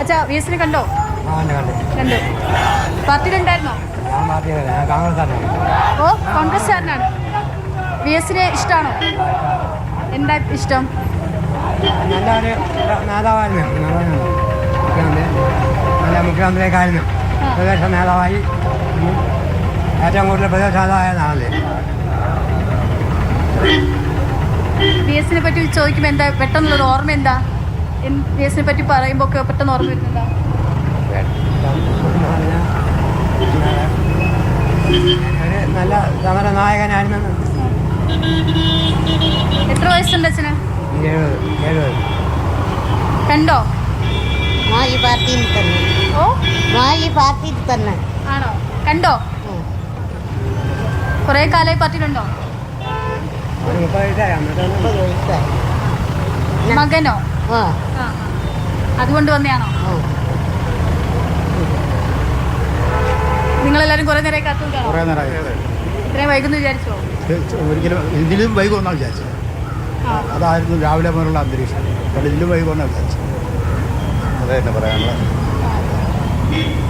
അച്ഛാ വി എസിനെ കണ്ടോ? കണ്ടു. പാർട്ടിയിലുണ്ടായിരുന്നോ ഓ കോൺഗ്രസ്സുകാരനാണ്. വി എസിനെ ഇഷ്ടമാണോ എന്താ ഇഷ്ടം? നല്ല ഒരു നേതാവായിരുന്നു നല്ല മുഖ്യമന്ത്രിയൊക്കെയായിരുന്നു പ്രതിപക്ഷ നേതാവായി. ഏറ്റവും കൂടുതൽ പ്രദേശ നേതാവായ നാളെ. ബി എസിനെ പറ്റി ചോദിക്കുമ്പോൾ എന്താ പെട്ടെന്നുള്ളൊരു ഓർമ്മ എന്താ? വി എസിനെ പറ്റി പറയുമ്പോൾ ഒക്കെ പെട്ടെന്ന് ഓർമ്മ വരുന്നുണ്ടോ നല്ല നായകനായിരുന്നു എത്ര വയസ്സുണ്ട് അച്ഛന്? കണ്ടോ? ഈ പാർട്ടിയിൽ തന്നെ ഓ മാ ഈ പാർട്ടിയിൽ തന്നെ ആണോ കണ്ടോ. കുറേ കാലമായി പാർട്ടിയിലുണ്ടോ മകനോ? ആ. അതുകൊണ്ട് വന്നെയാണോ. നിങ്ങളെല്ലാരും കുറെ നേരം കാത്തുനിൽക്കാണോ കുറേ നേരമായി. ഇത്രയും വൈകുന്നു വിചാരിച്ചോ? ഒരിക്കലും ഇതിലും വൈകുമെന്നാണ് വിചാരിച്ചത്. ആ. അതായിരുന്നു രാവിലെ മുതലുള്ള അന്തരീക്ഷം. ഇതിലും വൈകുമെന്നാണ് വിചാരിച്ചത്. അതെ എന്നെ പറയാനുള്ളത്.